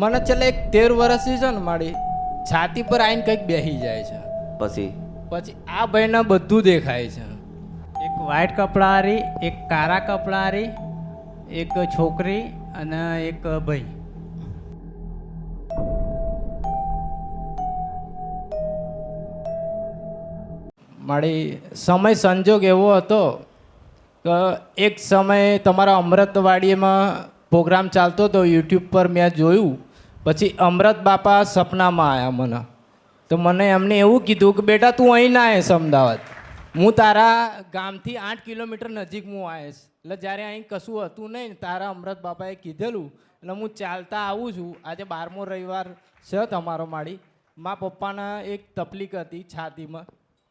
મને છેલ્લે એક તેર વર્ષથી છે ને મારી છાતી પર આવીને કંઈક બેસી જાય છે. પછી? પછી આ ભાઈને બધું દેખાય છે. એક વ્હાઈટ કપડાવાળી એક કાળા કપડાવાળી એક છોકરી અને એક ભાઈ. મારી સમય સંજોગ એવો હતો કે એક સમયે તમારા અમૃતવાડીમાં પ્રોગ્રામ ચાલતો હતો યુટ્યુબ પર મેં જોયું. પછી અમૃત બાપા સપનામાં આવ્યા મને. તો મને એમને એવું કીધું કે, બેટા, તું અહીં ના આવીશ, અમદાવાદ. હું તારા ગામથી આઠ કિલોમીટર નજીક હું આવીશ. એટલે જ્યારે અહીં કશું હતું નહીં, તારા અમૃત બાપાએ કીધેલું. એટલે હું ચાલતા આવું છું. આજે બારમો રવિવાર છે તમારો માળી. મા પપ્પાના એક તકલીફ હતી છાતીમાં,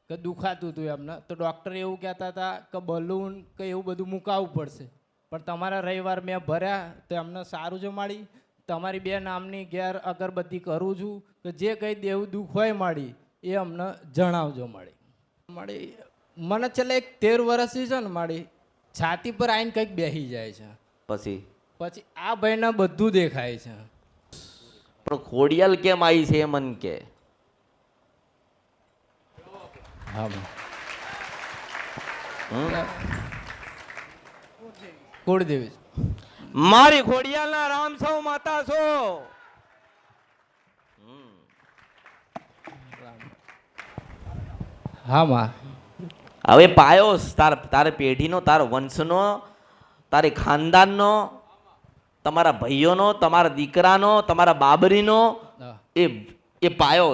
કે દુખાતું હતું એમને. તો ડૉક્ટર એવું કહેતા હતા કે, બલૂન કે એવું બધું મુકાવવું પડશે. પણ તમારા રવિવાર મેં ભર્યા, તો એમને સારું જ મળી તમારી બે નામની ગેર અગરબત્તી કરું છું કે જે કંઈ દેવું દુઃખ હોય મળી એ અમને જણાવજો મળી મળી મને છેલ્લે એક તેર વર્ષથી છે ને મળી છાતી પર આવીને કંઈક બેસી જાય છે. પછી? પછી આ ભાઈને બધું દેખાય છે. પણ ખોડિયાલ કેમ આવી છે એ મન કે? કુળદેવી મારી ખોડિયાલના રામ સૌ માતા છો. હા માં. હવે પાયો તાર તારે પેઢીનો તારો વંશનો તારી ખાનદાનનો તમારા ભાઈઓનો તમારા દીકરાનો તમારા બાબરીનો એ એ પાયો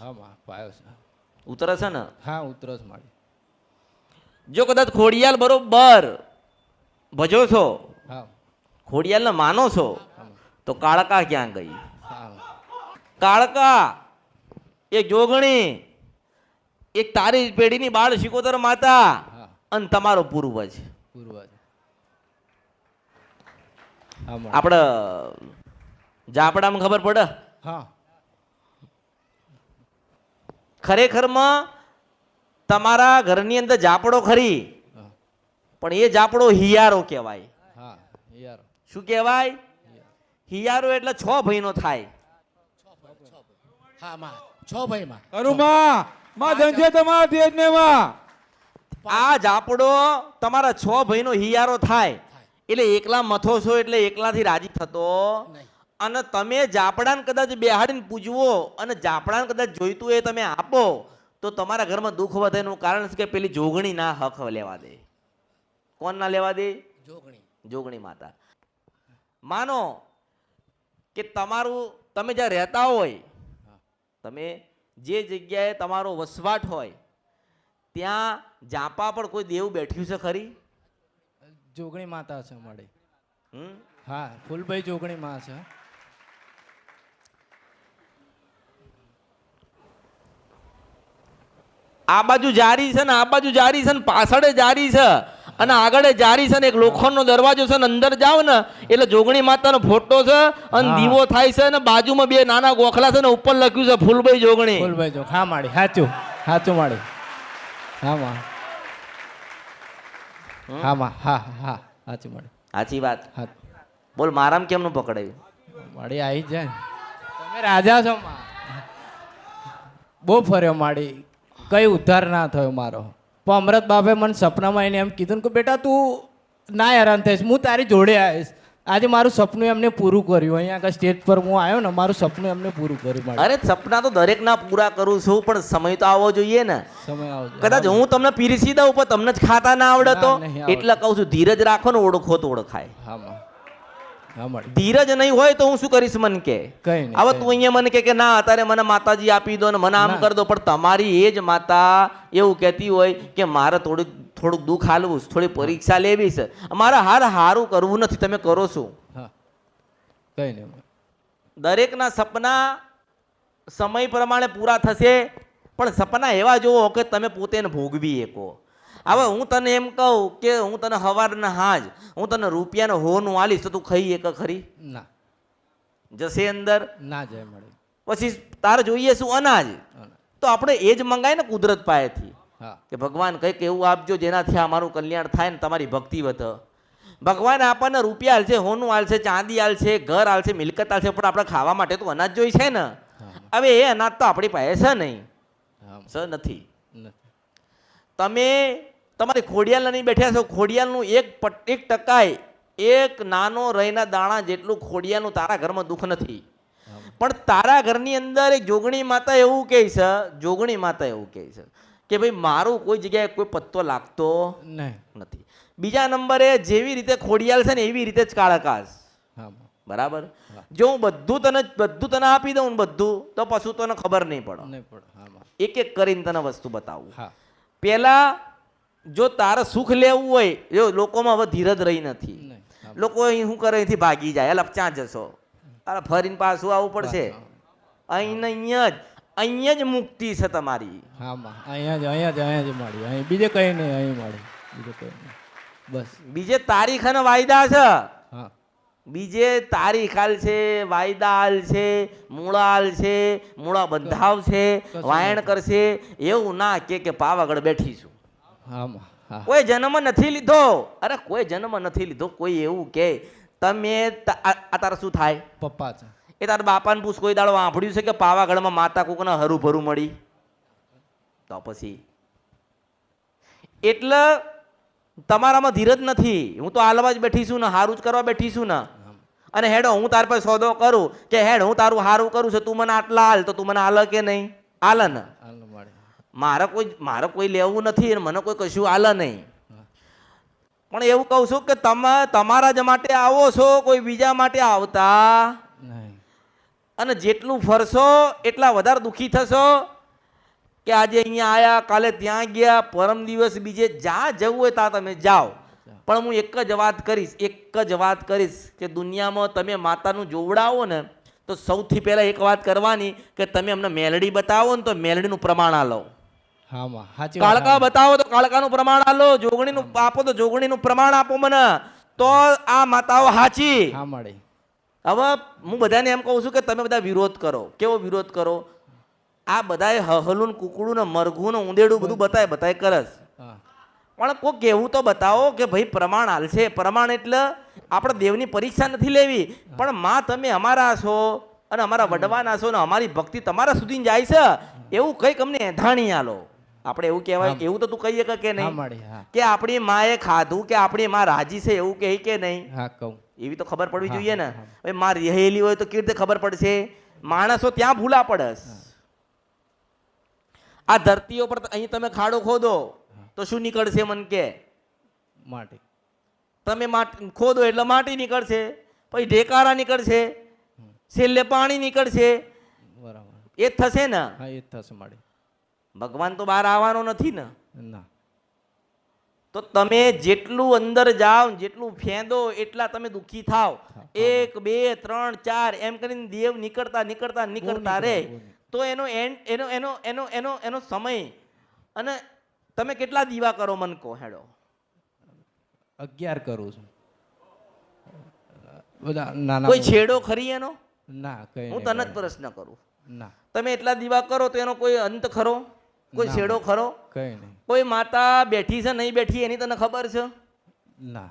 હા માં પાયો ઉતરે છે ને? હા ઉતરે છે મારી. જો કદાચ ખોડિયાલ બરોબર ભજો છો હા. ખોડિયાલને માનો છો? તો કાળકા ક્યાં ગઈ? કાળકા એક જોગણી, એક તારી પેઢીની બાળ શિકોતર માતા અને તમારો પૂર્વજ. પૂર્વજ. આપણે જાપડામાં ખબર પડે? હા ખરેખરમાં તમારા ઘરની અંદર જાપડો ખરી, પણ એ જાપડો હિયારો કહેવાય. હા યાર શું કહેવાય? હિયારો એટલે છ ભાઈનો થાય. હા માં. છ ભાઈ માં. માં. ધનજે તમારા તેજ ને માં. આ જાપડો તમારા છ ભાઈનો હિયારો થાય. એટલે એકલા મથો છો એટલે એકલાથી રાજી થતો. અને તમે જાપડાને કદાચ બેહાડીને પૂજવો અને જાપડાને કદાચ જોઈતું એ તમે આપો તો તમારા ઘરમાં દુઃખ વધે એનું કારણ છે કે પેલી જોગણી ના હક લેવા દે. કોણ ના લેવા દે? જોગણી. જોગણી માતા. માનો કે તમારું તમે જ્યાં રહેતા હોય તમે જે જગ્યાએ તમારો વસવાટ હોય ત્યાં જાપા પર કોઈ દેવ બેઠ્યું છે ખરી? જોગણી માતા છે મળે હમ? હા ફૂલભાઈ જોગણી માં છે. આ બાજુ જારી છે ને આ બાજુ જારી છે ને પાછળ જારી છે. અને આગળ જારી છે ને એક લોખંડનો દરવાજો છે ને અંદર જાવ ને એટલે જોગણી માતાનો ફોટો છે અને. દીવો થાય છે ને બાજુમાં બે નાના ગોખલા છે ને ઉપર લખ્યું છે ફૂલભાઈ જોગણી. ફૂલભાઈ જોગ હા માડી સાચું સાચું માડી હા માં. હા માં હા હા સાચું માડી સાચી વાત. હા. બોલ મારામ કેમનું પકડાયું? માડી આવી જાય તમે રાજા છો બહુ ફર્યો માળી. કઈ ઉદ્ધાર ના થયો મારો. પણ અમૃત બાપે મને સપનામાં એને એમ કીધું ને કે બેટા તું ના હેરાન થઈશ હું તારી જોડે આવીશ. આજે મારું સપનું એમને પૂરું કર્યું. અહીંયા આગળ સ્ટેજ પર હું આવ્યો ને મારું સપનું એમને પૂરું કર્યું અરે સપના તો દરેકના પૂરા કરું છું પણ સમય તો આવવો જોઈએ ને. સમય આવજો કદાચ હું. તમને પીરસી દઉં પણ તમને જ ખાતા ના આવડે તો. ના, નહીં આવડે. એટલે કહું છું ધીરજ રાખો ને ઓળખો તો ઓળખાય. હા ધીરજ નહીં હોય તો હું શું કરીશ મન કે? હવે તું અહીંયા મને કે કે ના અત્યારે મને માતાજી આપી દો ને મને આમ કરી દો પણ તમારી એ જ માતા એવું કહેતી હોય કે મારે થોડુંક થોડુંક દુઃખ હાલવું છે, થોડી પરીક્ષા લેવી છે. મારે હાર હારું કરવું નથી તમે કરો છો દરેકના સપના સમય પ્રમાણે પૂરા થશે પણ સપના એવા જોવો કે તમે પોતે ભોગવી શકો. હવે હું તને એમ કહું કે હું તને હવારના હાજ હું તને રૂપિયાનો હોનું આલીશ તો તું ખાઈ એક ખરી? ના. જશે અંદર? ના જાય મળે. પછી તારે જોઈએ શું અનાજ? તો આપણે એ જ મંગાય ને કુદરત પાસેથી. કે ભગવાન કંઈક એવું આપજો જેનાથી આ મારું કલ્યાણ થાય ને તમારી ભક્તિ વધે. ભગવાન આપણને રૂપિયા હાલશે હોનું હાલશે ચાંદી હાલશે ઘર હાલશે મિલકત હાલશે પણ આપણે ખાવા માટે તો અનાજ જોઈ છે ને? હવે એ અનાજ તો આપણી પાસે છે નહીં. સર નથી. તમે તમારી ખોડિયાલ નહીં બેઠ્યા છો ખોડિયાલનું એક પટ એક ટકાય એક નાનો રહીના દાણા જેટલું ખોડિયાનું તારા ઘરમાં દુઃખ નથી. પણ તારા ઘરની અંદર એક જોગણી માતા એવું કહે છે જોગણી માતા એવું કહે છે કે ભાઈ મારું કોઈ જગ્યાએ કોઈ પત્તો લાગતો નથી. બીજા નંબરે જેવી રીતે ખોડિયાલ છે ને એવી રીતે જ કાળકાશ. બરાબર? જો હું બધું તને બધું તને આપી દઉં બધું તો પછી તને ખબર નહીં પડે. એક એક કરીને તને વસ્તુ બતાવું. પહેલા જો તારે સુખ લેવું હોય જો લોકોમાં હવે ધીરજ રહી નથી. લોકો અહીં શું કરે? અહીંથી ભાગી જાય. એટલે ક્યાં જશો? અરે ફરીને પાછું આવવું પડશે. અહીં અહીંયા જ અહીંયા જ મુક્તિ છે તમારી. હા અહીંયા જ અહીંયા જ અહીંયા જ મળી. અહીં બીજે કંઈ નહીં અહીં મળી. બીજે કંઈ નહીં. બસ. બીજે તારીખ અને વાયદા છે. બીજે તારીખ હાલ છે વાયદા હાલ છે મૂળા હાલ છે મૂળા બંધાવશે વાયણ કરશે. એવું ના કે કે પાવાગઢ બેઠીશું કોઈ જન્મ નથી લીધો. અરે કોઈ જન્મ નથી લીધો. કોઈ એવું કે તમે આ તારા શું થાય? પપ્પા છે. એ તારા બાપાને પૂછ કોઈ દાડો આંભળ્યું છે કે પાવાગઢમાં માતા કોકને હરું ભરું મળી? તો પછી. એટલે તમારામાં ધીરજ નથી. હું તો હાલવા જ બેઠી છું ને હારું જ કરવા બેઠી છું ને. અને હેડો હું તાર પર સોદો કરું કે હેડ હું તારું હારું કરું છું તું મને આટલા હાલ તો તું મને હાલ કે નહીં? હાલ ને. મારે કોઈ મારે કોઈ લેવું નથી અને મને કોઈ કશું હાલ નહીં. પણ એવું કહું છું કે તમે તમારા જ માટે આવો છો કોઈ બીજા માટે આવતા. અને જેટલું ફરશો એટલા વધારે દુઃખી થશો કે આજે અહીંયા આવ્યા કાલે ત્યાં ગયા પરમ દિવસ બીજે જ્યાં જવું હોય ત્યાં તમે જાઓ. પણ હું એક જ વાત કરીશ એક જ વાત કરીશ કે દુનિયામાં તમે માતાનું જોવડાવો ને તો સૌથી પહેલાં એક વાત કરવાની કે તમે અમને મેલડી બતાવો ને તો મેલડીનું પ્રમાણ આ વાત કાળકા બતાવો તો કાળકાનું પ્રમાણ આલો જોગણીનું આપો તો જોગણીનું પ્રમાણ આપો મને. તો આ માતાઓ હાચી. હા મળી. હવે હું બધાને એમ કહું છું કે તમે બધા વિરોધ કરો. કેવો વિરોધ કરો? આ બધાએ હહલું કુકડું ને મરઘું ને ઊંદેડું બધું બતાય બતાય કરસ. પણ કોઈ કહેવું તો બતાવો કે ભાઈ પ્રમાણ હાલશે પ્રમાણ એટલે આપણે દેવની પરીક્ષા નથી લેવી. પણ માં તમે અમારા છો અને અમારા વડવાના છો ને અમારી ભક્તિ તમારા સુધી જાય છે. એવું કંઈક અમને એંધાણી આલો. આપણે એવું કહેવાય એવું તો તું કહીએ કે નહીં? કે આપણી માએ ખાધું કે આપણી માં રાજી છે એવું કહે કે નહીં? હા કહું. એવી તો ખબર પડવી જોઈએ ને. હવે માં રહેલી હોય તો કેવી રીતે ખબર પડશે? માણસો ત્યાં ભૂલા પડસ. આ ધરતીઓ પર અહીં તમે ખાડો ખોદો તો શું નીકળશે મન કે? માટી. તમે ખોદો એટલે માટી નીકળશે પછી ઢેકારા નીકળશે છેલ્લે પાણી નીકળશે. બરાબર. એ થશે ને? હા એ થશે મળી ભગવાન તો બહાર આવવાનો નથી ને. ના. તો તમે જેટલું અંદર જાઓ જેટલું ફેંદો એટલા તમે દુઃખી થાવ. એક બે ત્રણ ચાર એમ કરીને દેવ નીકળતા નીકળતા નીકળતા રે તો એનો એન્ડ એનો એનો એનો એનો એનો સમય. અને તમે કેટલા દીવા કરો મન કહો હેડો. અગિયાર કરું છું. બધા નાના કોઈ છેડો ખરી એનો? ના કઈ હું તને જ પ્રશ્ન કરું. ના. તમે એટલા દીવા કરો તો એનો કોઈ અંત ખરો? કોઈ. છેડો ખરો? કઈ નહીં. કોઈ માતા બેઠી છે નહીં બેઠી એની તને ખબર છે? ના.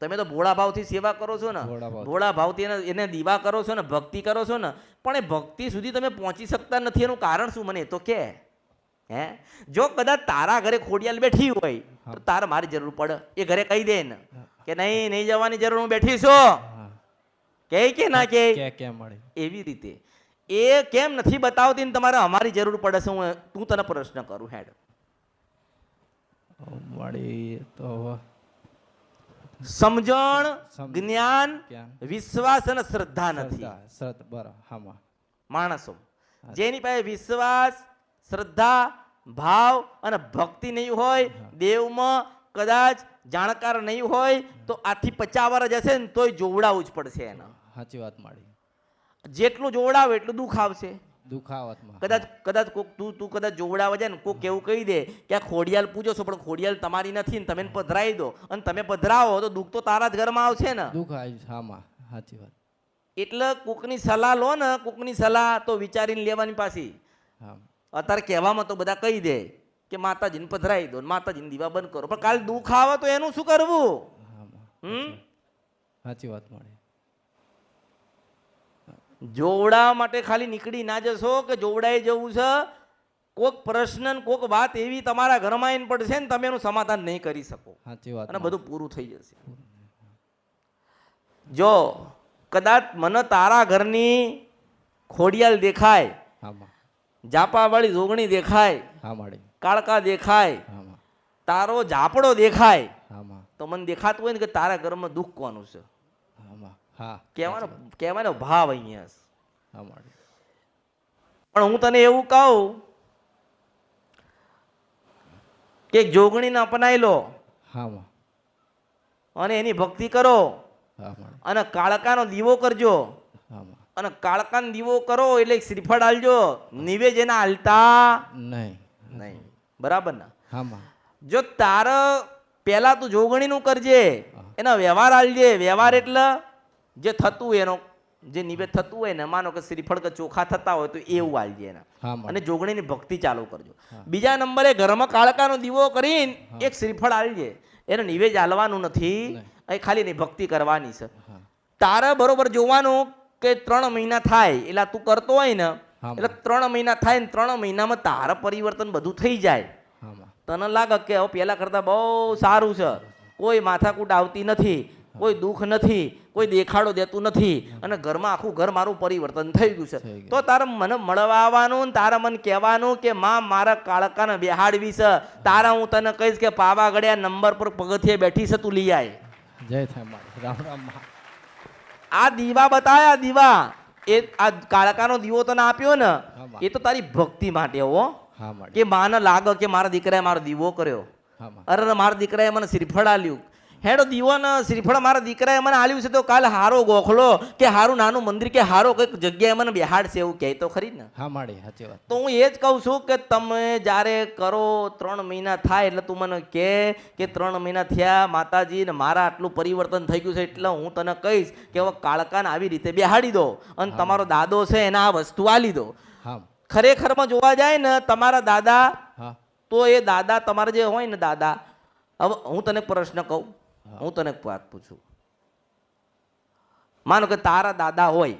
તમે તો ભોળા ભાવથી સેવા કરો છો ને. ભોળા ભાવથી. એને એને દીવા કરો છો ને ભક્તિ કરો છો ને. પણ એ ભક્તિ સુધી તમે પહોંચી શકતા નથી એનું કારણ શું મને તો કે. હે? જો કદાચ તારા ઘરે ખોડિયાલ બેઠી હોય તો તારે મારી જરૂર પડે. એ ઘરે કહી દે ને કે નહીં નહીં જવાની જરૂર હું બેઠી છું. કે કે ના કે? કે એવી રીતે. એ કેમ નથી બતાવતી ને તમારે અમારી જરૂર પડે છે હું તું તને પ્રશ્ન કરું હેડ. મળી તો સમજણ જ્ઞાન. વિશ્વાસ અને શ્રદ્ધા નથી. માણસો. જેની પાસે વિશ્વાસ શ્રદ્ધા ભાવ અને ભક્તિ નહીં હોય દેવમાં કદાચ જાણકાર નહીં હોય તો આથી પચાવર જ જશે ને તોય જોવડાવવું જ પડશે એના. સાચી વાત મળી જેટલું જોવડાવે એટલું દુઃખ આવશે. દુખાવતમાં. કદાચ કદાચ કોક તું તું કદાચ જોવડાવે છે ને કોક એવું કહી દે કે આ ખોડિયાલ પૂજો છો પણ ખોડિયાલ તમારી નથી ને તમે પધરાવી દો. અને તમે પધરાવો તો દુઃખ તો તારા જ ઘરમાં આવશે ને. દુઃખ આવ્યું હા માં સાચી વાત. એટલે કોકની સલાહ લો ને કોકની સલાહ તો વિચારીને લેવાની પાછી. અત્યારે કહેવામાં તો બધા કહી દે કે માતાજીને પધરાવી દો ને માતાજીને દીવા બંધ કરો. પણ કાલ દુઃખ આવે તો એનું શું કરવું? હમ સાચી વાત. મળે જોવડા માટે ખાલી નીકળી ના જશો કે જોવડાઈ જવું છે? કોઈક પ્રશ્ન કોક વાત એવી તમારા ઘરમાં આવીને પડશે ને તમે એનું સમાધાન નહીં કરી શકો. સાચી વાત. અને બધું પૂરું થઈ જશે. જો કદાચ મને તારા ઘરની ખોડિયાલ દેખાય જાપાવાળી જોગણી દેખાય કાળકા દેખાય તારો જાપડો દેખાય તો મને દેખાતું હોય ને કે તારા ઘરમાં દુઃખ કોનું છે? આમાં હા કહેવાનો કહેવાનો ભાવ અહીંયા છે. પણ હું તને એવું કહું કે જોગણીને અપનાવી લો અને એની ભક્તિ કરો અને કાળકાનો દીવો કરજો. અને કાળકાનો દીવો કરો એટલે શ્રીફળ આલજો. નિવેજ એના હાલતા નહીં. નહીં. બરાબર ને? જો તાર પહેલા તું જોગણીનું કરજે એના વ્યવહાર આલજે. વ્યવહાર એટલે જે થતું હોય એનો જે નિવેદ થતું હોય ને માનો કે શ્રીફળ કે ચોખા થતા હોય તો એવું આલજે એના. અને જોગણીની ભક્તિ ચાલુ કરજો. બીજા નંબરે ઘરમાં કાળકાનો દીવો કરીને એક શ્રીફળ આલજે. એને નિવેદ આલવાનું નથી. એ ખાલી એની ભક્તિ કરવાની છે. તારે બરોબર જોવાનું કે ત્રણ મહિના થાય એટલે તું કરતો હોય ને એટલે ત્રણ મહિના થાય ને ત્રણ મહિનામાં તારા પરિવર્તન બધું થઈ જાય. તને લાગે કે હવે પહેલાં કરતાં બહુ સારું છે. કોઈ માથાકૂટ આવતી નથી. કોઈ દુઃખ નથી કોઈ દેખાડો દેતું નથી. અને ઘરમાં આખું ઘર મારું પરિવર્તન થઈ ગયું છે. તો તારા મને મળવા આવવાનું તારા મને કહેવાનું કે માં મારા કાળકાને બેહાડવી છે. તારા હું તને કહીશ કે પાવાગઢિયા નંબર પર પગથિયે બેઠી છે તું લઈ આય. જય થાય રામ રામ આ દીવા બતાયા દીવા. એ આ કાળકાનો દીવો તને આપ્યો ને એ તો તારી ભક્તિ માટે હો. કે માને લાગે કે મારા દીકરાએ મારો દીવો કર્યો. અરે મારા દીકરાએ મને શ્રીફળ આલ્યું હેડો દીવાન શ્રીફળ મારા દીકરાએ મને આલ્યું છે તો કાલ હારો ગોખલો કે હારું નાનું મંદિર કે હારો કંઈક જગ્યાએ મને બેહાડશે એવું કહે તો ખરી ને? હા માડી સાચી વાત. તો હું એ જ કહું છું કે તમે જ્યારે કરો ત્રણ મહિના થાય એટલે તું મને કહે કે ત્રણ મહિના થયા માતાજી ને મારા આટલું પરિવર્તન થઈ ગયું છે એટલે હું તને કહીશ કે હવે કાળકાને આવી રીતે બેહાડી દો અને તમારો દાદો છે એને આ વસ્તુ આલી દો. હા. ખરેખરમાં જોવા જાય ને તમારા દાદા તો એ દાદા તમારા જે હોય ને દાદા હવે હું તને પ્રશ્ન કહું. હું. તને એક વાત પૂછું. માનો કે તારા દાદા હોય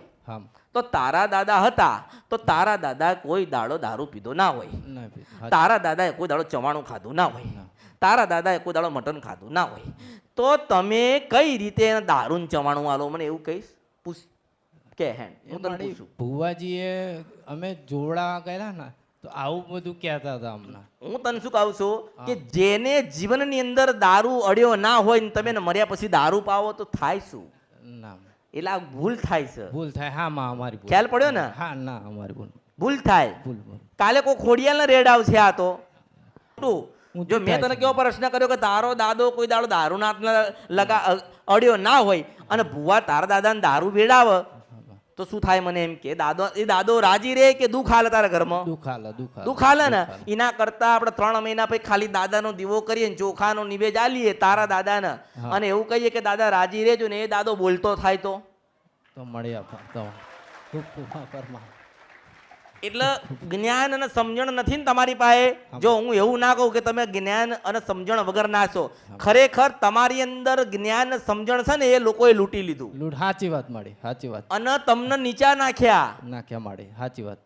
તો તારા દાદા હતા તો તારા દાદા કોઈ દાડો દારૂ પીધો ના હોય. તારા દાદાએ કોઈ દાડો ચવાણું ખાધું ના હોય. તારા દાદાએ કોઈ દાડો મટન ખાધું ના હોય. તો તમે કઈ રીતે દારૂ ને ચવાણું આલો? મને એવું કહીશ. પૂછ. કે હેન્ડ હું તને પૂછું. ભુવાજીએ અમે જોડા કર્યા ને તો આવું બધું કહેતા હતા હમણાં હું તને શું કહું છું? કે જેને જીવનની અંદર દારૂ અડ્યો ના હોય ને તમે મર્યા પછી દારૂ પાવો તો થાય શું? ના. એટલે આ ભૂલ થાય છે. ભૂલ થાય. હા માં અમારી ખ્યાલ પડ્યો ને? હા ના અમારી ભૂલ. ભૂલ થાય. ભૂલ કાલે કોઈ ખોડિયાલને રેડ આવશે આ તો. જો મેં તને કેવો પ્રશ્ન કર્યો કે તારો દાદો કોઈ દાડો દારૂ ના લગા અડ્યો ના હોય અને ભુવા તારા દાદાને દારૂ વેડાવે તો શું થાય મને એમ કે દાદો એ દાદો રાજી રે કે દુઃખ હાલે તારા ઘરમાં? દુઃખ દુખાલા દુઃખ હાલે. ને? એના કરતા આપણે ત્રણ મહિના પછી ખાલી દાદાનો દીવો કરીએ ને ચોખાનો નિવેદ આલીએ તારા દાદાને. અને એવું કહીએ કે દાદા રાજી રેજો ને એ દાદો બોલતો થાય તો. તો મળી આપા તો ખૂબ ખૂબ આભારમાં એટલે જ્ઞાન અને સમજણ નથી ને તમારી પાસે? જો હું એવું ના કહું કે તમે જ્ઞાન અને સમજણ વગર ના છો ખરેખર તમારી અંદર જ્ઞાન સમજણ છે ને એ લોકોએ લૂંટી લીધું. સાચી વાત મળી સાચી વાત. અને તમને નીચા નાખ્યા. નાખ્યા મળી સાચી વાત.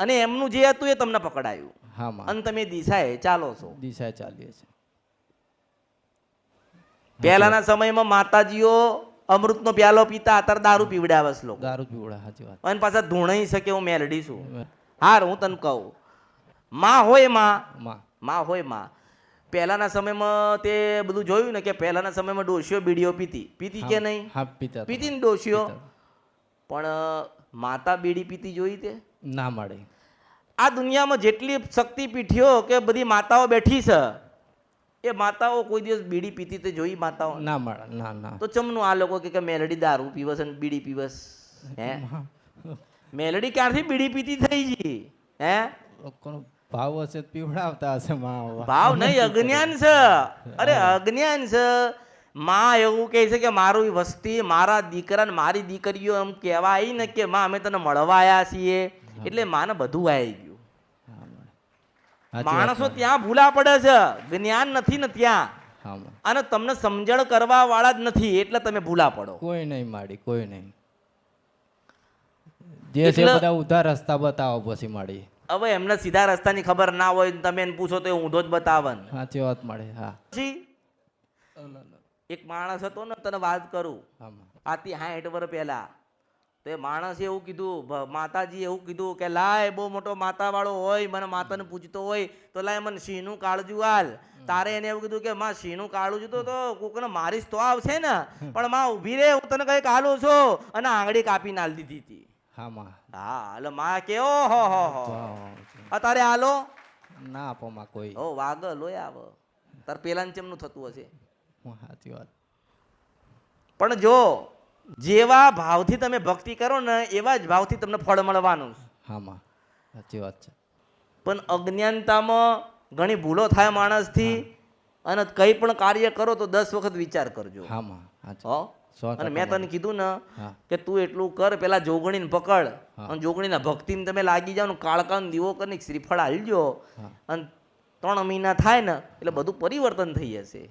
અને એમનું જે હતું એ તમને પકડાયું. હા અને તમે દિશાએ ચાલો છો. દિશા ચાલીએ છે પહેલાના સમયમાં માતાજીઓ અમૃતનો પ્યાલો પીતા અત્યારે દારૂ પીવડાવે લોકો. દારૂ પીવડા સાચી વાત. અને પાછા ધૂણાઈ શકે હું મેલડી છું. હાર હું તને કહું. માં હોયમાં. માં. હોયમાં. પહેલાના સમયમાં તે બધું જોયું ને કે પહેલાના સમયમાં ડોશીઓ બીડીઓ પીતી. પીતી કે નહીં? હા પીતા પીતી ને ડોશીઓ? પણ માતા બીડી પીતી જોઈ તે? ના મળે. આ દુનિયામાં જેટલી શક્તિ પીઠીઓ કે બધી માતાઓ બેઠી છે એ માતાઓ કોઈ દિવસ બીડી પીતી તે જોઈ માતાઓ? ના મળે ના ના. તો ચમનું આ લોકો કે કે મેલડી દારૂ પીવસ અને બીડી પીવસ? હે. મેલડી ક્યારથી બીડી પીતી થઈ ગઈ હે? લોકોનો ભાવ હશે પીવડાવતા હશે માં ભાવ નહીં અજ્ઞાન છે. અરે અજ્ઞાન છે. માં એવું કહે છે કે મારું વસ્તી મારા દીકરા મારી દીકરીઓ એમ કહેવા આવી ને કે માં અમે તને મળવા આવ્યા છીએ. એટલે માને બધું આવી ગયું. માણસો ત્યાં ભૂલા પડે છે. જ્ઞાન નથી ને ત્યાં. અને તમને સમજણ કરવા વાળા જ નથી એટલે તમે ભૂલા પડો. કોઈ નહીં માડી કોઈ નહીં. જે છે બધા ઉધા રસ્તા બતાવો પછી મળી. હવે એમને સીધા રસ્તાની ખબર ના હોય તમે એને પૂછો તો એ ઊંધો જ બતાવન સાચી વાત મળે હા. પછી એક માણસ હતો ને તને વાત કરું. આથી સાઠ વર્ષ પહેલા. તો એ માણસે એવું કીધું માતાજી એવું કીધું કે લાય બહુ મોટો માતાવાળો હોય મને માતાને પૂછતો હોય તો લાય મને સિંહનું કાળજું હાલ તારે એને એવું કીધું કે માં સિંહનું કાળું તો તો કોકને મારીશ તો આવશે ને. પણ માં ઊભી રે હું તને કંઈક હાલું છું. અને આંગળી કાપી નાલ દીધી હતી. હા માં હા એટલે માં કે ઓ હો હો હો અત્યારે હાલો ના આપો માં કોઈ ઓ વાગ લોય આવ તાર પેલાને ચેમનું થતું હશે સાચી વાત પણ જો જેવા ભાવથી તમે ભક્તિ કરો ને એવા જ ભાવથી તમને ફળ મળવાનું. હા માં સાચી વાત છે. પણ અજ્ઞાનતામાં ઘણી ભૂલો થાય માણસથી અને કંઈ પણ કાર્ય કરો તો દસ વખત વિચાર કરજો. હા માં હો? અને મેં તને કીધું ને કે તું એટલું કર પેલા જોગણીને પકડ. હા. અને જોગણીના ભક્તિમાં તમે લાગી જાવ ને કાળકાનો દીવો કરીને શ્રીફળ હાલજો. અને ત્રણ મહિના થાય ને એટલે બધું પરિવર્તન થઈ જશે.